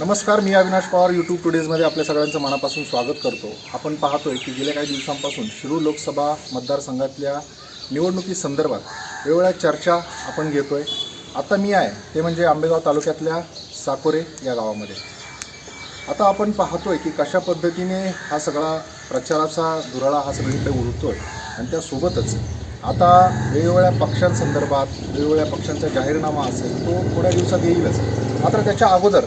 नमस्कार मी अविनाश पवार यूट्यूब टुडेजमध्ये आपल्या सगळ्यांचं मनापासून स्वागत करतो. आपण पाहतोय की गेल्या काही दिवसांपासून शिरूर लोकसभा मतदारसंघातल्या निवडणुकी संदर्भात वेगवेगळ्या चर्चा आपण घेतोय. आता मी आहे ते म्हणजे आंबेगाव तालुक्यातल्या साकोरे या गावामध्ये. आता आपण पाहतोय की कशा पद्धतीने हा सगळा प्रचाराचा धुराळा हा सगळीकडे उडतोय आणि त्यासोबतच आता वेगवेगळ्या पक्षांसंदर्भात वेगवेगळ्या पक्षांचा जाहीरनामा असेल तो थोड्या दिवसात येईलच. मात्र त्याच्या अगोदर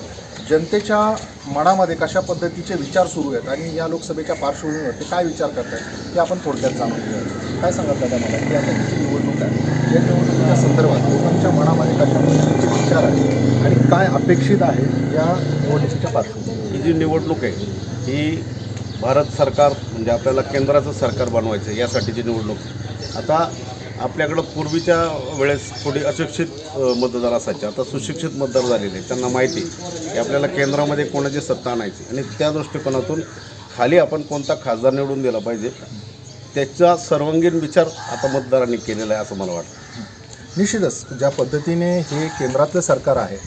जनतेच्या मनामध्ये कशा पद्धतीचे विचार सुरू आहेत आणि या लोकसभेच्या पार्श्वभूमीवर ते काय विचार करत आहेत ते आपण थोडक्यात जाणून घेऊया. काय सांगत दादा मला? की आता जी निवडणूक आहे या निवडणुकीच्या संदर्भात लोकांच्या मनामध्ये कशा पद्धतीचे विचार आहेत आणि काय अपेक्षित आहे या निवडणुकीच्या पार्श्वभूमीवर? ही जी निवडणूक आहे ही भारत सरकार म्हणजे आपल्याला केंद्राचं सरकार बनवायचं यासाठीची निवडणूक. आता आपल्याकडं पूर्वीच्या वेळेस थोडी अशिक्षित मतदार असायचे. आता सुशिक्षित मतदार झालेले आहेत. त्यांना माहिती आहे की आपल्याला केंद्रामध्ये कोणाची सत्ता आणायची आणि त्या दृष्टिकोनातून खाली आपण कोणता खासदार निवडून दिला पाहिजे त्याचा सर्वांगीण विचार आता मतदारांनी केलेला आहे असं मला वाटतं. निश्चितच ज्या पद्धतीने हे केंद्रातलं सरकार आहे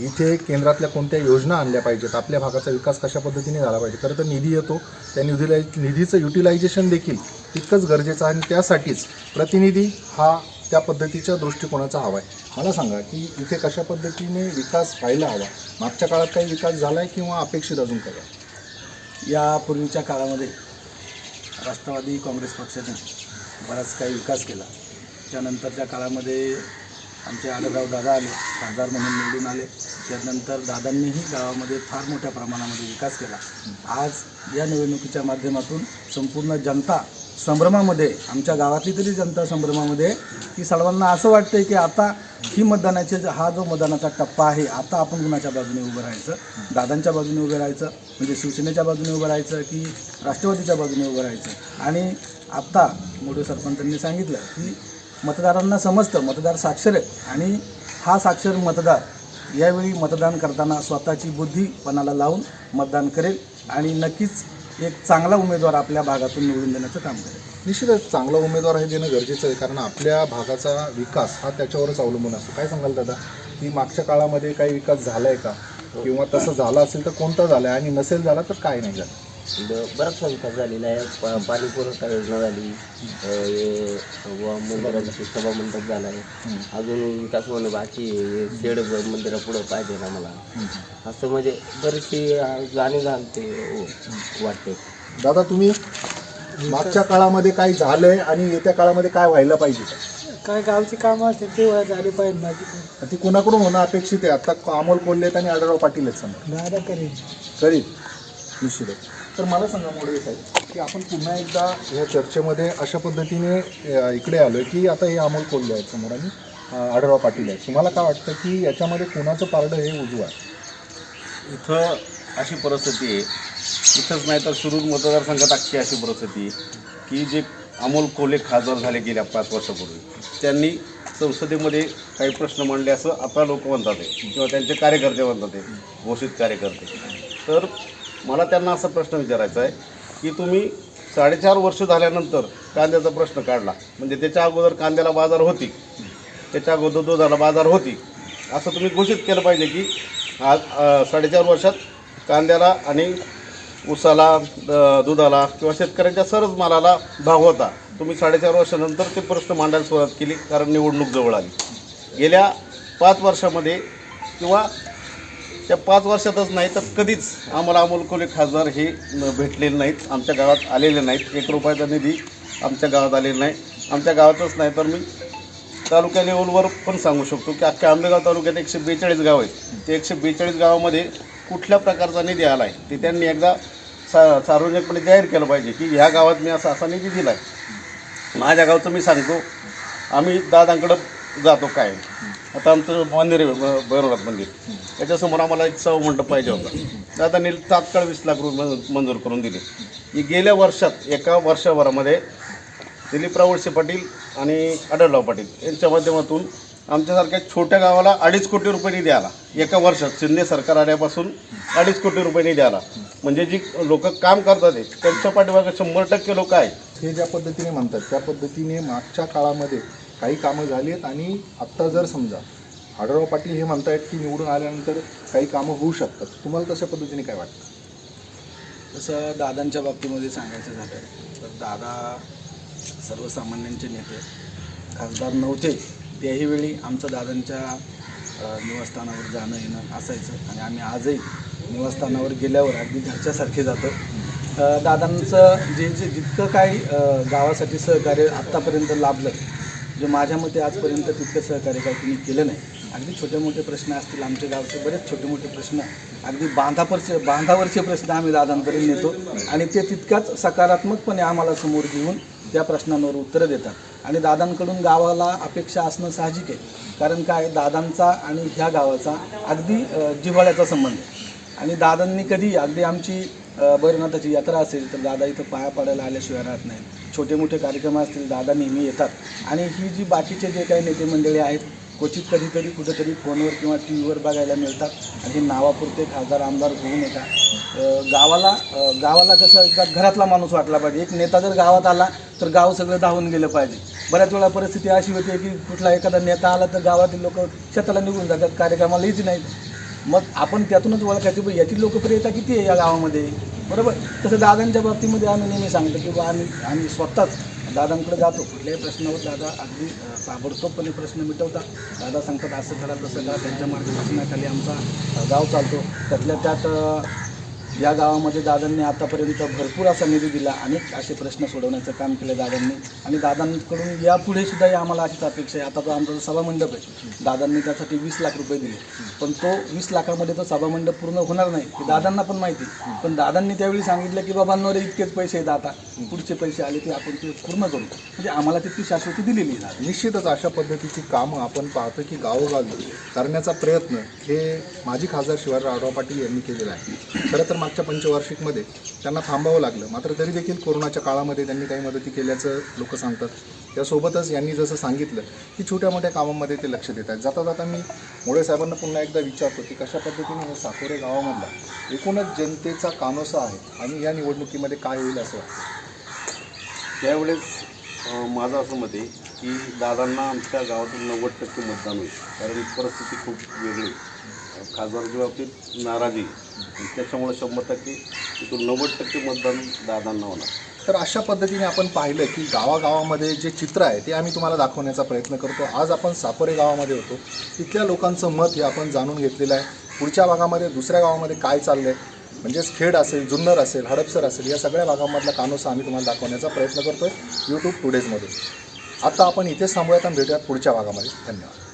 इथे केंद्रातल्या कोणत्या योजना आणल्या पाहिजेत आपल्या भागाचा विकास कशा पद्धतीने झाला पाहिजे खरं तर निधी येतो त्या निधीला निधीचं युटिलायझेशन देखील तितकंच गरजेचं आहे आणि त्यासाठीच प्रतिनिधी हा त्या पद्धतीच्या दृष्टिकोनाचा हवा आहे. मला सांगा की इथे कशा पद्धतीने विकास व्हायला हवा? मागच्या काळात काही विकास झाला आहे किंवा अपेक्षित अजून काही आहे? यापूर्वीच्या काळामध्ये राष्ट्रवादी काँग्रेस पक्षाने बराच काही विकास केला. त्यानंतरच्या काळामध्ये आमचे आडगाव दादा आले खासदार म्हणून निवडून आले. त्यानंतर दादांनीही गावामध्ये फार मोठ्या प्रमाणामध्ये विकास केला. आज या निवडणुकीच्या माध्यमातून संपूर्ण जनता संभ्रमामध्ये आमच्या गावातली तरी जनता संभ्रमामध्ये की सर्वांना असं वाटतंय की आता ही मतदानाचे हा जो मतदानाचा टप्पा आहे आता आपण कुणाच्या बाजूने उभं राहायचं? दादांच्या बाजूने उभं राहायचं? म्हणजे शिवसेनेच्या बाजूने उभं राहायचं की राष्ट्रवादीच्या बाजूने उभं राहायचं? आणि आत्ता मोठे सरपंचांनी सांगितलं की मतदारांना समजतं मतदार साक्षर आहेत. आणि हा साक्षर मतदार यावेळी मतदान करताना स्वतःची बुद्धी पणाला लावून मतदान करेल. आणि नक्कीच एक चांगला उमेदवार आपल्या भागातून निवडून देण्याचं काम करेल. निश्चितच चांगला उमेदवार हे देणं गरजेचं आहे कारण आपल्या भागाचा विकास हा त्याच्यावरच अवलंबून असतो. काय सांगाल दादा? की मागच्या काळामध्ये काही विकास झाला आहे का? किंवा तसं झाला असेल तर कोणता झाला आहे आणि नसेल झाला तर काय नाही झालं? बराचसा विकास झालेला आहे. पा पाणी पुरवठा योजना झाली. हे व मंदिराची सभा मंडप झाला आहे. अजून विकास होणं बाकी. हे ब- मंदिरापुढं पाहिजे ना मला. असं म्हणजे बरीचशी अ, जाणीव झाली ते वाटते. दादा तुम्ही मागच्या काळामध्ये काय झालंय आणि येत्या काळामध्ये काय व्हायला पाहिजे? काय गावची कामं असतील ते झाली पाहिजे माझी ती कोणाकडून होणं अपेक्षित आहे? आता अमोल कोल्हे आहेत आणि आढळराव पाटील आहेत समजा. दादा करेन. करील निश्चितच. तर मला सांगा मोडवे साहेब. की आपण पुन्हा एकदा या चर्चेमध्ये अशा पद्धतीने अ, इकडे आलो की आता हे अमोल कोल्हे आहेत समोर आणि अ, आढळराव पाटील आहेत. तुम्हाला काय वाटतं की याच्यामध्ये कोणाचं पारडं हे उजवं आहे? इथं अशी परिस्थिती आहे. इथंच नाही तर शिरूर मतदारसंघात अख्खी अशी परिस्थिती आहे की जे अमोल कोल्हे खासदार झाले गेल्या पाच वर्षापूर्वी त्यांनी संसदेमध्ये काही प्रश्न मांडले असं आता लोक म्हणतात आहे. किंवा त्यांचे कार्यकर्ते म्हणतात आहे घोषित कार्यकर्ते. तर मला त्यांना असा प्रश्न विचारायचा आहे की तुम्ही साडेचार वर्ष झाल्यानंतर कांद्याचा प्रश्न काढला. म्हणजे त्याच्या अगोदर कांद्याला बाजार होती. त्याच्या अगोदर दुधाला बाजार होती. असं तुम्ही घोषित केलं पाहिजे की आज साडेचार वर्षात कांद्याला आणि ऊसाला द- दुधाला किंवा शेतकऱ्यांच्या सर्वच मालाला भाव होता. तुम्ही साडेचार वर्षानंतर ते प्रश्न मांडायला सुरुवात केली कारण निवडणूक जवळ आली. गेल्या पाच वर्षामध्ये किंवा त्या पाच वर्षातच नाही तर कधीच आम्हाला अमोल कोले खासदार हे न- भेटलेले नाहीत. आमच्या गावात आलेले नाहीत. एक रुपयाचा निधी आमच्या गावात आलेला नाही. आमच्या गावातच नाही तर मी तालुक्या लेवलवर पण सांगू शकतो की अख्ख्या आंबेगाव तालुक्यात एकशे बेचाळीस गाव आहेत. ते एकशे बेचाळीस गावामध्ये कुठल्या प्रकारचा निधी आला आहे ते त्यांनी एकदा सा सार्वजनिकपणे जाहीर केलं पाहिजे की ह्या गावात मी असा असा निधी दिला आहे माझ्या गावचं मी सांगतो आम्ही दादांकडं जातो काय? आता आमचं मंदिर आहे ब- भैरवनाथ मंदिर. त्याच्यासमोर आम्हाला एक सव मंडप पाहिजे होता. दादांनी तात्काळ वीस लाख रुपये मंजूर- करून दिले. ही गेल्या वर्षात एका वर्षभरामध्ये दिलीप रावळसे पाटील आणि आढळराव पाटील यांच्या माध्यमातून आमच्यासारख्या छोट्या गावाला अडीच कोटी रुपये निधी आला. एका वर्षात शिंदे सरकार आल्यापासून अडीच कोटी रुपये निधी आला. म्हणजे जी लोक काम करतात त्यांच्या पाठीमागे शंभर टक्के लोक आहेत. हे ज्या पद्धतीने म्हणतात त्या पद्धतीने मागच्या काळामध्ये काही कामं झाली आहेत आणि आत्ता जर समजा आढळराव पाटील हे म्हणतायत की निवडून आल्यानंतर काही कामं होऊ शकतात तुम्हाला तशा पद्धतीने काय वाटतं? तसं दादांच्या बाबतीमध्ये सांगायचं झालं तर दादा सर्वसामान्यांचे नेते खासदार नव्हते त्याही वेळी आमचं दादांच्या निवासस्थानावर जाणं येणं असायचं आणि आम्ही आजही निवासस्थानावर गेल्यावर अगदी घरच्यासारखे जातो. दादांचं जे जे जितकं काही गावासाठी सहकार्य आत्तापर्यंत लाभलं जे माझ्या मते आजपर्यंत तितकं सहकार्य काही तुम्ही केलं नाही. अगदी छोटे मोठे प्रश्न असतील आमच्या गावचे बरेच छोटे मोठे प्रश्न. अगदी बांधापरचे बांधावरचे प्रश्न आम्ही दादांपर्यंत नेतो. आणि ते तितक्याच सकारात्मकपणे आम्हाला समोर घेऊन त्या प्रश्नांवर उत्तरं देतात. आणि दादांकडून गावाला अपेक्षा असणं साहजिक आहे. कारण काय? दादांचा आणि ह्या गावाचा अगदी जिव्हाळ्याचा संबंध आहे. आणि दादांनी कधी अगदी आमची बैरनाथाची यात्रा असेल तर दादा इथं पाया पडायला आल्याशिवाय राहत नाही छोटे मोठे कार्यक्रम असतील दादा नेहमी येतात. आणि ही जी बाकीचे जे काही नेते मंडळी आहेत क्वचित कधीतरी कुठेतरी फोनवर किंवा टी व्हीवर बघायला मिळतात. आणि हे नावापुरते खासदार आमदार होऊ नका गावाला गावाला कसं एकदा घरातला माणूस वाटला पाहिजे. एक नेता जर गावात आला तर गाव सगळं धावून गेलं पाहिजे. बऱ्याच वेळा परिस्थिती अशी होते की कुठला एखादा नेता आला तर गावातील लोक शेताला निघून जातात कार्यक्रमाला येत नाहीत. मग आपण त्यातूनच ओळखायचं याची लोकप्रियता किती आहे या गावामध्ये? बरोबर? तसं दादांच्या बाबतीमध्ये आम्ही नेहमी सांगतो की बा आम्ही आम्ही स्वतःच दादांकडे जातो. कुठल्याही प्रश्नावर दादा अगदी ताबडतोबपणे प्रश्न मिटवतात दादा सांगतात असं करा तसं करा. त्यांच्या मार्गदर्शनाखाली आमचा गाव चालतो. त्यातल्या त्यात या गावामध्ये दादांनी आतापर्यंत भरपूर असा निधी दिला अनेक असे प्रश्न सोडवण्याचं काम केलं दादांनी. आणि दादांकडून यापुढे सुद्धा या आम्हाला अशीच अपेक्षा आहे. आता जो आमचा सभामंडप आहे दादांनी त्यासाठी वीस लाख रुपये दिले. पण तो वीस लाखामध्ये तो सभामंडप पूर्ण होणार नाही हे दादांना पण माहिती पण दादांनी त्यावेळी सांगितलं की बाबांवर इतकेच पैसे आहेत आता. पुढचे पैसे आले की आपण ते पूर्ण करू. म्हणजे आम्हाला तितकी शाश्वती दिलेली आहे. निश्चितच अशा पद्धतीची कामं आपण पाहतो की गावोगावी करण्याचा प्रयत्न हे माजी खासदार शिवाजी आढराव पाटील यांनी केलेला आहे. खरं तर मागच्या पंचवार्षिकमध्ये त्यांना थांबावं लागलं. मात्र तरी देखील कोरोनाच्या काळामध्ये त्यांनी काही मदती केल्याचं लोक सांगतात. त्यासोबतच यांनी जसं सांगितलं की छोट्या मोठ्या कामामध्ये ते लक्ष देत आहेत. जाता जाता मी मोळे साहेबांना पुन्हा एकदा विचारतो की कशा पद्धतीने हे साकोरे गावामधला एकूणच जनतेचा कानोसा आहे आणि या निवडणुकीमध्ये काय होईल असं वाटतं? त्यावेळेस माझं असं मत आहे की दादांना आमच्या गावातून नव्वद टक्के मतदान होईल. कारण परिस्थिती खूप वेगळी आहे. खासदारच्या बाबतीत नाराजी त्याच्यामुळे शंभर टक्के तिथून नव्वद टक्के मतदान दादांना होणार. तर अशा पद्धतीने आपण पाहिलं की गावागावामध्ये जे चित्र आहे ते आम्ही तुम्हाला दाखवण्याचा प्रयत्न करतो. आज आपण सापोरे गावामध्ये होतो. तिथल्या लोकांचं मत हे आपण जाणून घेतलेलं आहे. पुढच्या भागामध्ये दुसऱ्या गावामध्ये काय चाललं आहे म्हणजेच खेड असेल जुन्नर असेल हडपसर असेल या सगळ्या भागामधला कानोसा आम्ही तुम्हाला दाखवण्याचा प्रयत्न करतो आहे यूट्यूब टुडेजमध्ये आता आपण इथेच थांबूयात आणि भेटूयात पुढच्या भागामध्ये. धन्यवाद.